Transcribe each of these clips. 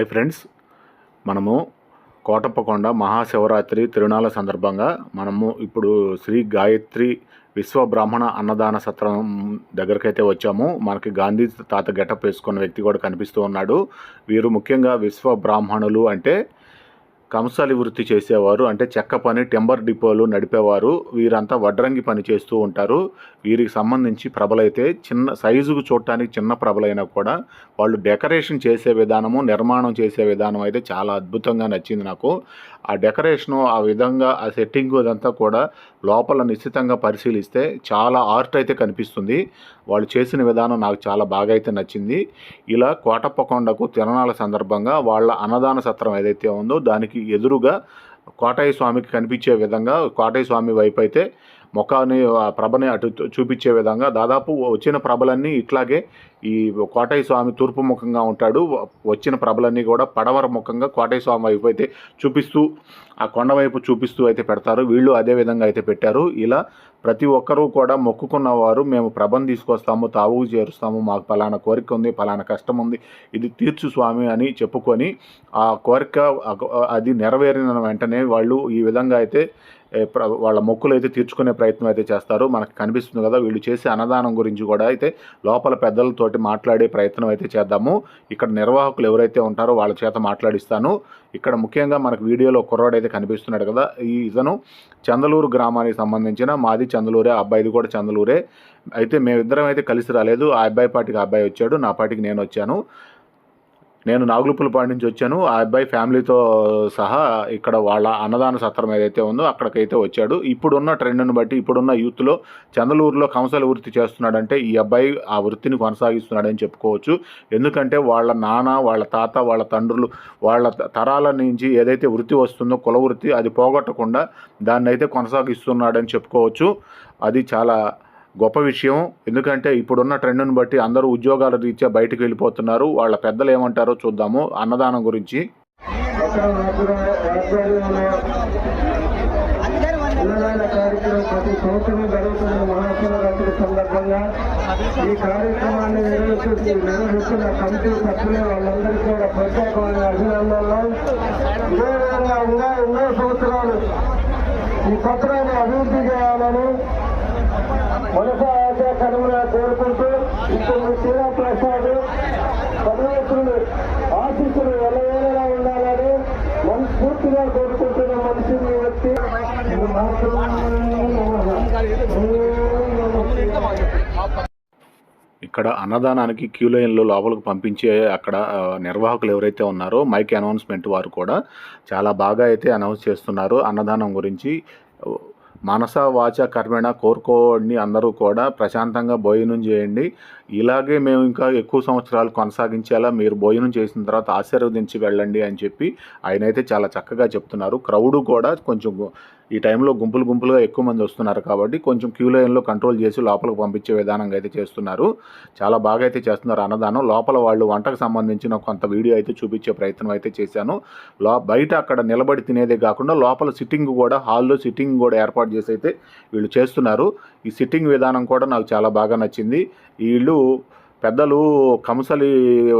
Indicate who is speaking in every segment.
Speaker 1: Hi friends. మనము కోటప్పకొండ మహాశివరాత్రి తిరునాళ్ళ సందర్భంగా మనము ఇప్పుడు శ్రీ గాయత్రి విశ్వ బ్రాహ్మణ అన్నదాన సత్రం దగ్గరకైతే వచ్చాము. మనకి గాంధీ తాత గెటప్ వేసుకున్న వ్యక్తి కూడా కనిపిస్తూ ఉన్నాడు. వీరు ముఖ్యంగా విశ్వ బ్రాహ్మణులు అంటే కంసాలి వృత్తి చేసేవారు. అంటే చెక్క పని టెంబర్ డిపోలు నడిపేవారు. వీరంతా వడ్రంగి పని చేస్తూ ఉంటారు. వీరికి సంబంధించి ప్రభలైతే చిన్న సైజుకు చూడటానికి చిన్న ప్రభలైనా కూడా వాళ్ళు డెకరేషన్ చేసే విధానము నిర్మాణం చేసే విధానం అయితే చాలా అద్భుతంగా నచ్చింది నాకు. ఆ డెకరేషను ఆ విధంగా ఆ సెట్టింగ్ అదంతా కూడా లోపల నిశ్చితంగా పరిశీలిస్తే చాలా ఆర్ట్ అయితే కనిపిస్తుంది. వాళ్ళు చేసిన విధానం నాకు చాలా బాగా అయితే నచ్చింది. ఇలా కోటప్పకొండకు తిరణాల సందర్భంగా వాళ్ళ అన్నదాన సత్రం ఏదైతే ఉందో దానికి ఎదురుగా కోటయ్య స్వామికి కనిపించే విధంగా కోటయ్య స్వామి వైపు అయితే ముఖాన్ని ఆ ప్రభని అటు చూపించే విధంగా దాదాపు వచ్చిన ప్రభలన్నీ ఇట్లాగే ఈ కోటయ్య స్వామి తూర్పు ముఖంగా ఉంటాడు. వచ్చిన ప్రభలన్నీ కూడా పడవర ముఖంగా కోటయ్య స్వామి వైపు అయితే చూపిస్తూ ఆ కొండ వైపు చూపిస్తూ అయితే పెడతారు. వీళ్ళు అదే విధంగా అయితే పెట్టారు. ఇలా ప్రతి ఒక్కరూ కూడా మొక్కుకున్న వారు మేము ప్రభం తీసుకొస్తాము తావుకు చేరుస్తాము మాకు పలానా కోరిక ఉంది పలానా కష్టం ఉంది ఇది తీర్చు స్వామి అని చెప్పుకొని ఆ కోరిక అది నెరవేరిన వెంటనే వాళ్ళు ఈ విధంగా అయితే వాళ్ళ మొక్కులు అయితే తీర్చుకునే ప్రయత్నం అయితే చేస్తారు. మనకు కనిపిస్తుంది కదా వీళ్ళు చేసే అన్నదానం గురించి కూడా అయితే లోపల పెద్దలతోటి మాట్లాడే ప్రయత్నం అయితే చేద్దాము. ఇక్కడ నిర్వాహకులు ఎవరైతే ఉంటారో వాళ్ళ చేత మాట్లాడిస్తాను. ఇక్కడ ముఖ్యంగా మనకు వీడియోలో కుర్రాడు అయితే కనిపిస్తున్నాడు కదా ఈ ఇతను చందలూరు గ్రామానికి సంబంధించిన మాది చందలూరే ఆ అబ్బాయిది కూడా చందలూరే. అయితే మేమిద్దరం అయితే కలిసి రాలేదు. ఆ అబ్బాయి పాటికి ఆ అబ్బాయి వచ్చాడు. నా పాటికి నేను వచ్చాను. నేను నాగులుపులపాడు నుంచి వచ్చాను. ఆ అబ్బాయి ఫ్యామిలీతో సహా ఇక్కడ వాళ్ళ అన్నదాన సత్రం ఏదైతే ఉందో అక్కడికైతే వచ్చాడు. ఇప్పుడున్న ట్రెండ్ని బట్టి ఇప్పుడున్న యూత్లో చందలూరులో కంసల వృత్తి చేస్తున్నాడంటే ఈ అబ్బాయి ఆ వృత్తిని కొనసాగిస్తున్నాడని చెప్పుకోవచ్చు. ఎందుకంటే వాళ్ళ నాన్న వాళ్ళ తాత వాళ్ళ తండ్రులు వాళ్ళ తరాల నుంచి ఏదైతే వృత్తి వస్తుందో కుల వృత్తి అది పోగొట్టకుండా దాన్ని అయితే కొనసాగిస్తున్నాడని చెప్పుకోవచ్చు. అది చాలా గొప్ప విషయం ఎందుకంటే ఇప్పుడున్న ట్రెండ్ని బట్టి అందరూ ఉద్యోగాల రీత్యా బయటకు వెళ్ళిపోతున్నారు వాళ్ళ పెద్దలు ఏమంటారో చూద్దాము అన్నదానం గురించి
Speaker 2: ప్రతి సంవత్సరం జరుగుతున్న మహాశివరాత్రి సందర్భంగా ఈ కార్యక్రమాన్ని నిర్వహిస్తూ నిర్వహిస్తున్న కమిటీ సభ్యులు వాళ్ళందరికీ కూడా ప్రత్యేకమైన అభినందనలు ఇదే విధంగా ఇంకా ఎన్నో సంవత్సరాలు ఈ పత్రాన్ని అభివృద్ధి చేయాలని మనస ఆశ కనుమగా కోరుకుంటూ ఇప్పుడు శ్రీరా ప్రసాద్ పరమేశ్వరుడు ఆశీస్సులు ఎల్లవేళలా ఉండాలని మనస్ఫూర్తిగా కోరుకుంటున్న మనిషిని వ్యక్తి
Speaker 1: ఇక్కడ అన్నదానానికి క్యూ లైన్లో లోపలికి పంపించే అక్కడ నిర్వాహకులు ఎవరైతే ఉన్నారో మైక్ అనౌన్స్మెంట్ వారు కూడా చాలా బాగా అయితే అనౌన్స్ చేస్తున్నారు అన్నదానం గురించి. మనస వాచ కర్మేణ కోరుకోండి అందరూ కూడా ప్రశాంతంగా భోజనం చేయండి. ఇలాగే మేము ఇంకా ఎక్కువ సంవత్సరాలు కొనసాగించేలా మీరు భోజనం చేసిన తర్వాత ఆశీర్వదించి వెళ్ళండి అని చెప్పి ఆయన అయితే చాలా చక్కగా చెప్తున్నారు. క్రౌడ్ కూడా కొంచెం ఈ టైంలో గుంపులు గుంపులుగా ఎక్కువ మంది వస్తున్నారు కాబట్టి కొంచెం క్యూ లైన్లో కంట్రోల్ చేసి లోపలికి పంపించే విధానంగా అయితే చేస్తున్నారు. చాలా బాగా అయితే చేస్తున్నారు అన్నదానం. లోపల వాళ్ళు వంటకు సంబంధించిన కొంత వీడియో అయితే చూపించే ప్రయత్నం అయితే చేశాను. లో బయట అక్కడ నిలబడి తినేదే కాకుండా లోపల సిట్టింగ్ కూడా హాల్లో సిట్టింగ్ కూడా ఏర్పాటు చేసి అయితే వీళ్ళు చేస్తున్నారు. ఈ సిట్టింగ్ విధానం కూడా నాకు చాలా బాగా నచ్చింది. వీళ్ళు పెద్దలు కంసలి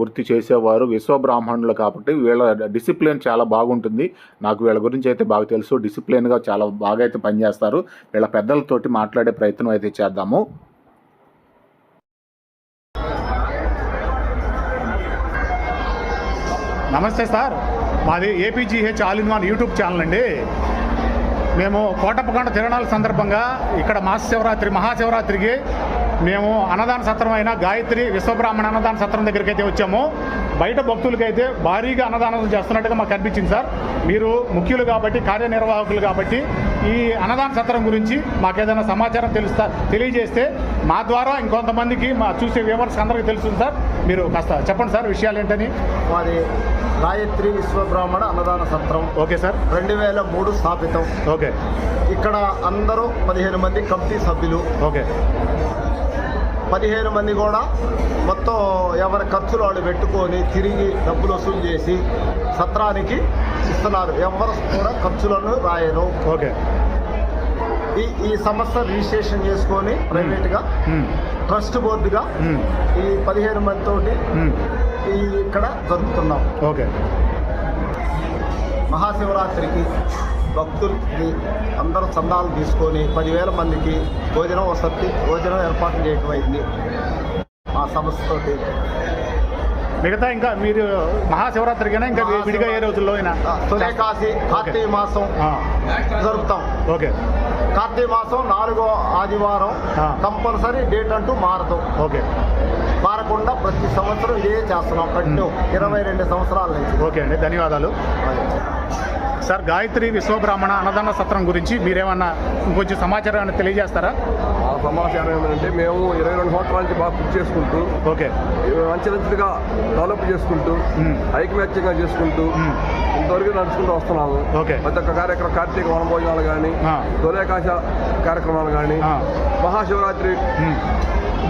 Speaker 1: వృత్తి చేసేవారు విశ్వబ్రాహ్మణులు కాబట్టి వీళ్ళ డిసిప్లిన్ చాలా బాగుంటుంది. నాకు వీళ్ళ గురించి అయితే బాగా తెలుసు. డిసిప్లిన్గా చాలా బాగా అయితే పనిచేస్తారు. వీళ్ళ పెద్దలతోటి మాట్లాడే ప్రయత్నం అయితే చేద్దాము.
Speaker 3: నమస్తే సార్. మాది APGH all in one YouTube channel అండి. మేము కోటప్పకొండ తిరణాల సందర్భంగా ఇక్కడ మహాశివరాత్రి మహాశివరాత్రికి మేము అన్నదాన సత్రం అయిన గాయత్రి విశ్వబ్రాహ్మణ అన్నదాన సత్రం దగ్గరికి అయితే వచ్చాము. బయట భక్తులకైతే భారీగా అన్నదానం చేస్తున్నట్టుగా మాకు కనిపించింది సార్. మీరు ముఖ్యులు కాబట్టి కార్యనిర్వాహకులు కాబట్టి ఈ అన్నదాన సత్రం గురించి మాకు ఏదైనా సమాచారం తెలుస్తా తెలియజేస్తే మా ద్వారా ఇంకొంతమందికి మా చూసే వ్యూవర్స్ అందరికీ తెలుస్తుంది సార్. మీరు కాస్త చెప్పండి సార్ విషయాలు ఏంటని.
Speaker 4: మాది గాయత్రి విశ్వబ్రాహ్మణ అన్నదాన సత్రం.
Speaker 3: Okay sir.
Speaker 4: రెండు వేల మూడు స్థాపితం.
Speaker 3: ఓకే.
Speaker 4: ఇక్కడ అందరూ పదిహేను మంది కమిటీ సభ్యులు.
Speaker 3: ఓకే.
Speaker 4: పదిహేను మంది కూడా మొత్తం ఎవరి ఖర్చులు వాళ్ళు పెట్టుకొని తిరిగి డబ్బులు వసూలు చేసి సత్రానికి ఇస్తున్నారు ఎవరు కూడా ఖర్చులను రాయరు
Speaker 3: ఓకే
Speaker 4: ఈ ఈ సంస్థ రిజిస్ట్రేషన్ చేసుకొని ప్రైవేట్గా. ట్రస్ట్ బోర్డుగా. ఈ పదిహేను మంది తోటి
Speaker 3: మ్మ్.
Speaker 4: ఈ ఇక్కడ జరుపుతున్నాం
Speaker 3: ఓకే
Speaker 4: మహాశివరాత్రికి భక్తులకి అందరూ చందాలు తీసుకొని పదివేల మందికి భోజనం వసతి భోజనం ఏర్పాటు చేయటం అయింది. మా సంస్థతోటి.
Speaker 3: మిగతా ఇంకా మీరు మహాశివరాత్రికైనా ఇంకా విడిగా ఏ రోజుల్లో అయినా.
Speaker 4: కాశీ కార్తీక మాసం జరుపుతాం.
Speaker 3: ఓకే.
Speaker 4: కార్తీక మాసం నాలుగో ఆదివారం. కంపల్సరీ డేట్ అంటూ మారదు.
Speaker 3: ఓకే.
Speaker 4: మారకుండా ప్రతి సంవత్సరం ఇదే చేస్తున్నాం. కంటిన్యూ ఇరవై రెండు సంవత్సరాల నుంచి.
Speaker 3: ఓకే అండి. ధన్యవాదాలు. సార్ గాయత్రి విశ్వబ్రాహ్మణ అన్నదాన సత్రం గురించి మీరేమన్నా ఇంకొంచెం సమాచారాన్ని తెలియజేస్తారా
Speaker 5: ఆ సమాచారం ఏమంటే మేము ఇరవై రెండు సంవత్సరాల నుంచి బాగా కృషి చేసుకుంటూ
Speaker 3: ఓకే
Speaker 5: అంచెలంచెలుగా డెవలప్ చేసుకుంటూ. ఐకమత్యంగా చేసుకుంటూ. ఇంతవరకు నడుచుకుంటూ వస్తున్నాము
Speaker 3: ఓకే.
Speaker 5: ప్రతి ఒక్క కార్యక్రమం కార్తీక వన భోజనాలు కానీ. దొరేకాశ కార్యక్రమాలు కానీ. మహాశివరాత్రి.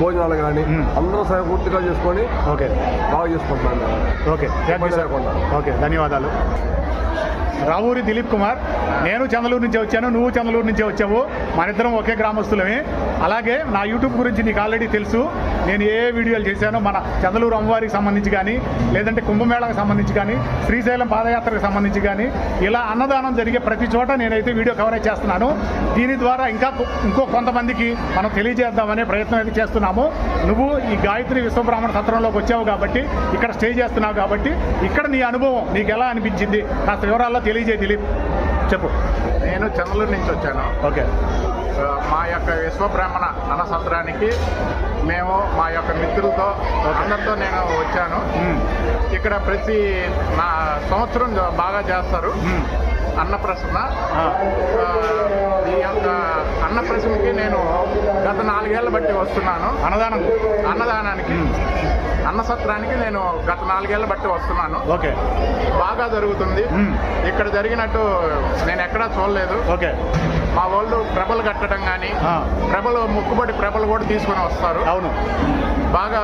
Speaker 5: భోజనాలు కానీ. అందరూ సహాయ పూర్తిగా చేసుకొని
Speaker 3: ఓకే
Speaker 5: బాగా చేసుకుంటున్నాం మేము.
Speaker 3: ఓకే. ఓకే ధన్యవాదాలు రావూరి దిలీప్ కుమార్ నేను చందలూరు నుంచి వచ్చాను నువ్వు చందలూరు నుంచి వచ్చావు మన ఇద్దరం ఒకే గ్రామస్తులమే. అలాగే నా యూట్యూబ్ గురించి నీకు ఆల్రెడీ తెలుసు నేను ఏ వీడియోలు చేశానో మన చందలూరు అమ్మవారికి సంబంధించి కానీ లేదంటే కుంభమేళాకు సంబంధించి కానీ శ్రీశైలం పాదయాత్రకు సంబంధించి కానీ ఇలా అన్నదానం జరిగే ప్రతి చోట నేనైతే వీడియో కవరేజ్ చేస్తున్నాను. దీని ద్వారా ఇంకా ఇంకో కొంతమందికి మనం తెలియజేద్దామనే ప్రయత్నం అయితే చేస్తున్నాము. నువ్వు ఈ గాయత్రి విశ్వబ్రాహ్మణ సత్రంలోకి వచ్చావు కాబట్టి ఇక్కడ స్టే చేస్తున్నావు కాబట్టి ఇక్కడ నీ అనుభవం నీకు ఎలా అనిపించింది? కాస్త వివరాల్లో తెలియజేయ దిలీప్. చెప్పు.
Speaker 6: నేను చంద్రలూరు నుంచి వచ్చాను.
Speaker 3: ఓకే.
Speaker 6: మా యొక్క విశ్వబ్రాహ్మణ అన్నసత్రానికి మేము మా యొక్క మిత్రులతో అందరితో నేను వచ్చాను. ఇక్కడ ప్రతి నా సంవత్సరం బాగా చేస్తారు. అన్నప్రసన్న. ఈ యొక్క అన్నప్రసన్నకి నేను గత నాలుగేళ్ళ బట్టి వస్తున్నాను.
Speaker 3: అన్నదానం.
Speaker 6: అన్నదానానికి అన్నసత్రానికి నేను గత నాలుగేళ్ళ బట్టి వస్తున్నాను.
Speaker 3: ఓకే.
Speaker 6: బాగా జరుగుతుంది. ఇక్కడ జరిగినట్టు నేను ఎక్కడా చూడలేదు.
Speaker 3: ఓకే.
Speaker 6: మా వాళ్ళు ప్రభలు కట్టడం కానీ. ప్రభలు ముక్కుబడి ప్రభలు కూడా తీసుకొని వస్తారు.
Speaker 3: అవును.
Speaker 6: బాగా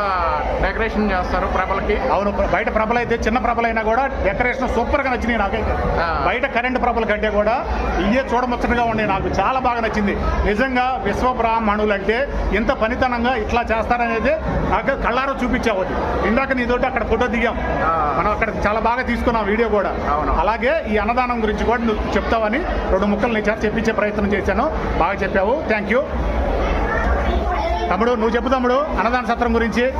Speaker 6: డెకరేషన్ చేస్తారు ప్రభలకి.
Speaker 3: అవును బయట ప్రభలు అయితే చిన్న ప్రభలైనా కూడా డెకరేషన్ సూపర్గా నచ్చినాయి నాకైతే.
Speaker 6: ఆ.
Speaker 3: బయట కరెంట్ ప్రభల కంటే కూడా ఇయే చూడముచ్చటగా ఉన్నాయి నాకు. చాలా బాగా నచ్చింది. నిజంగా విశ్వబ్రాహ్మణులు అంటే ఇంత పనితనంగా ఇట్లా చేస్తారనేది నాకు కళ్ళారో చూపించావు. ఇందాక నీతోటి అక్కడ ఫోటో దిగాం. మనం అక్కడ చాలా బాగా తీసుకున్నాం వీడియో కూడా.
Speaker 6: అవును.
Speaker 3: అలాగే ఈ అన్నదానం గురించి కూడా నువ్వు చెప్తావని రెండు ముక్కలు నీ చేత చెప్పించే ప్రయత్నం చేశాను. బాగా చెప్పావు. థ్యాంక్ యూ తమ్ముడు నువ్వు చెప్పు తమ్ముడు అన్నదాన సత్రం గురించి.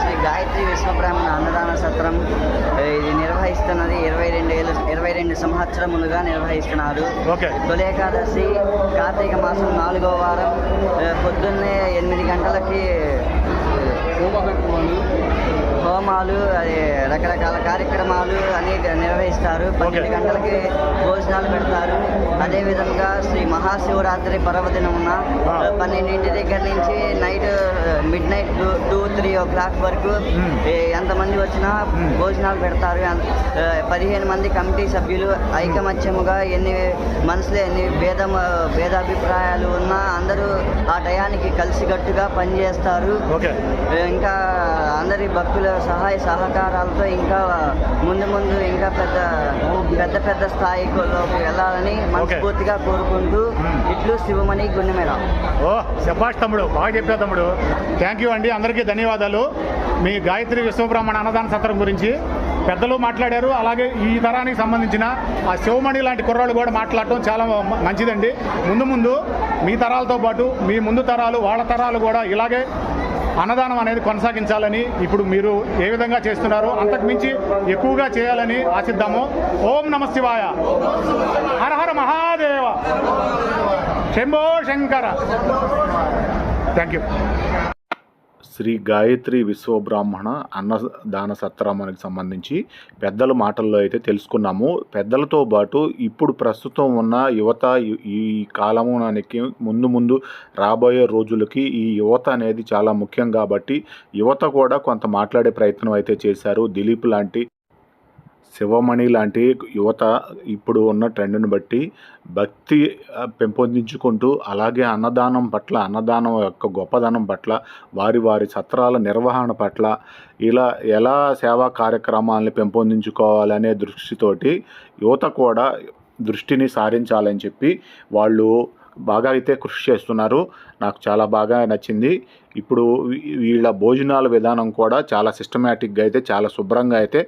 Speaker 7: శ్రీ గాయత్రి విశ్వబ్రాహ్మణ అన్నదాన సత్రం ఇది నిర్వహిస్తున్నది ఇరవై రెండు ఏళ్ళు ఇరవై రెండు సంవత్సరములుగా నిర్వహిస్తున్నారు.
Speaker 3: ఓకే.
Speaker 7: తొలి ఏకాదశి కార్తీక మాసం నాలుగో వారం పొద్దున్నే ఎనిమిది గంటలకి హోమాలు అది రకరకాల కార్యక్రమాలు అన్ని నిర్వహిస్తారు. పన్నెండు గంటలకి భోజనాలు పెడతారు. అదేవిధంగా శ్రీ మహాశివరాత్రి పర్వదినమున. పన్నెండింటి దగ్గర నుంచి night midnight two three o'clock వరకు ఎంతమంది వచ్చినా. భోజనాలు పెడతారు. పదిహేను మంది కమిటీ సభ్యులు ఐకమత్యముగా ఎన్ని మనసులో ఎన్ని భేద భేదాభిప్రాయాలు ఉన్నా అందరూ ఆ టయానికి కలిసికట్టుగా పనిచేస్తారు. ఏ, ఇంకా అందరి భక్తుల సహాయ సహకారాలతో ఇంకా ముందు ముందు ఇంకా పెద్ద పెద్ద పెద్ద స్థాయిలోకి వెళ్ళాలని మనస్ఫూర్తిగా కోరుకుంటూ
Speaker 3: మ్మ్.
Speaker 7: ఇట్లు శివమణి గుండెమేళ
Speaker 3: ఓ శభాష్ తమ్ముడు బాగా చెప్పావు తమ్ముడు. థ్యాంక్ యూ అండి అందరికీ ధన్యవాదాలు. మీ గాయత్రి విశ్వబ్రహ్మణ అన్నదాన సత్రం గురించి పెద్దలు మాట్లాడారు. అలాగే ఈ తరానికి సంబంధించిన ఆ శివమణి లాంటి కుర్రాళ్ళు కూడా మాట్లాడటం చాలా మంచిదండి. ముందు ముందు మీ తరాలతో పాటు మీ ముందు తరాలు వాళ్ళ తరాలు కూడా ఇలాగే అన్నదానం అనేది కొనసాగించాలని ఇప్పుడు మీరు ఏ విధంగా చేస్తున్నారో అంతకు మించి ఎక్కువగా చేయాలని ఆశిద్దాము. ఓం నమ శివాయ. హరహర మహాదేవ. శంభో శంకర. థ్యాంక్ యూ
Speaker 1: శ్రీ గాయత్రి విశ్వబ్రాహ్మణ అన్నదాన సత్రామానికి సంబంధించి పెద్దల మాటల్లో అయితే తెలుసుకున్నాము. పెద్దలతో పాటు ఇప్పుడు ప్రస్తుతం ఉన్న యువత ఈ- ఈ కాలమునానికి ముందు ముందు రాబోయే రోజులకి ఈ యువత అనేది చాలా ముఖ్యం కాబట్టి యువత కూడా కొంత మాట్లాడే ప్రయత్నం అయితే చేశారు. దిలీప్ లాంటి శివమణి లాంటి యువత ఇప్పుడు ఉన్న ట్రెండ్ని బట్టి భక్తి పెంపొందించుకుంటూ అలాగే అన్నదానం పట్ల అన్నదానం యొక్క గొప్పదనం పట్ల వారి వారి సత్రాల నిర్వహణ పట్ల ఇలా ఎలా సేవా కార్యక్రమాలను పెంపొందించుకోవాలనే దృష్టితోటి యువత కూడా దృష్టిని సారించాలని చెప్పి వాళ్ళు బాగా అయితే కృషి చేస్తున్నారు. నాకు చాలా బాగా నచ్చింది. ఇప్పుడు వీళ్ళ భోజనాల విధానం కూడా చాలా సిస్టమేటిక్గా అయితే చాలా శుభ్రంగా అయితే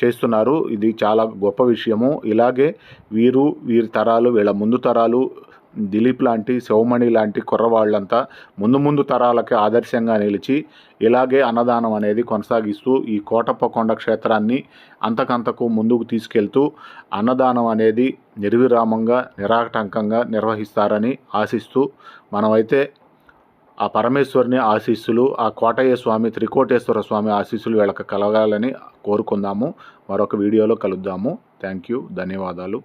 Speaker 1: చేస్తున్నారు. ఇది చాలా గొప్ప విషయము. ఇలాగే వీరు వీరి తరాలు వీళ్ళ ముందు తరాలు దిలీప్ లాంటి శివమణి లాంటి కుర్రవాళ్ళంతా ముందు ముందు తరాలకి ఆదర్శంగా నిలిచి ఇలాగే అన్నదానం అనేది కొనసాగిస్తూ ఈ కోటప్పకొండ క్షేత్రాన్ని అంతకంతకు ముందుకు తీసుకెళ్తూ అన్నదానం అనేది నిర్విరామంగా నిరాటంకంగా నిర్వహిస్తారని ఆశిస్తూ మనమైతే ఆ పరమేశ్వరుని ఆశీస్సులు ఆ కోటయ్య స్వామి త్రికోటేశ్వర స్వామి ఆశీస్సులు వీళ్ళకి కలగాలని కోరుకుందాము. మరొక వీడియోలో కలుద్దాము. థ్యాంక్ యూ ధన్యవాదాలు.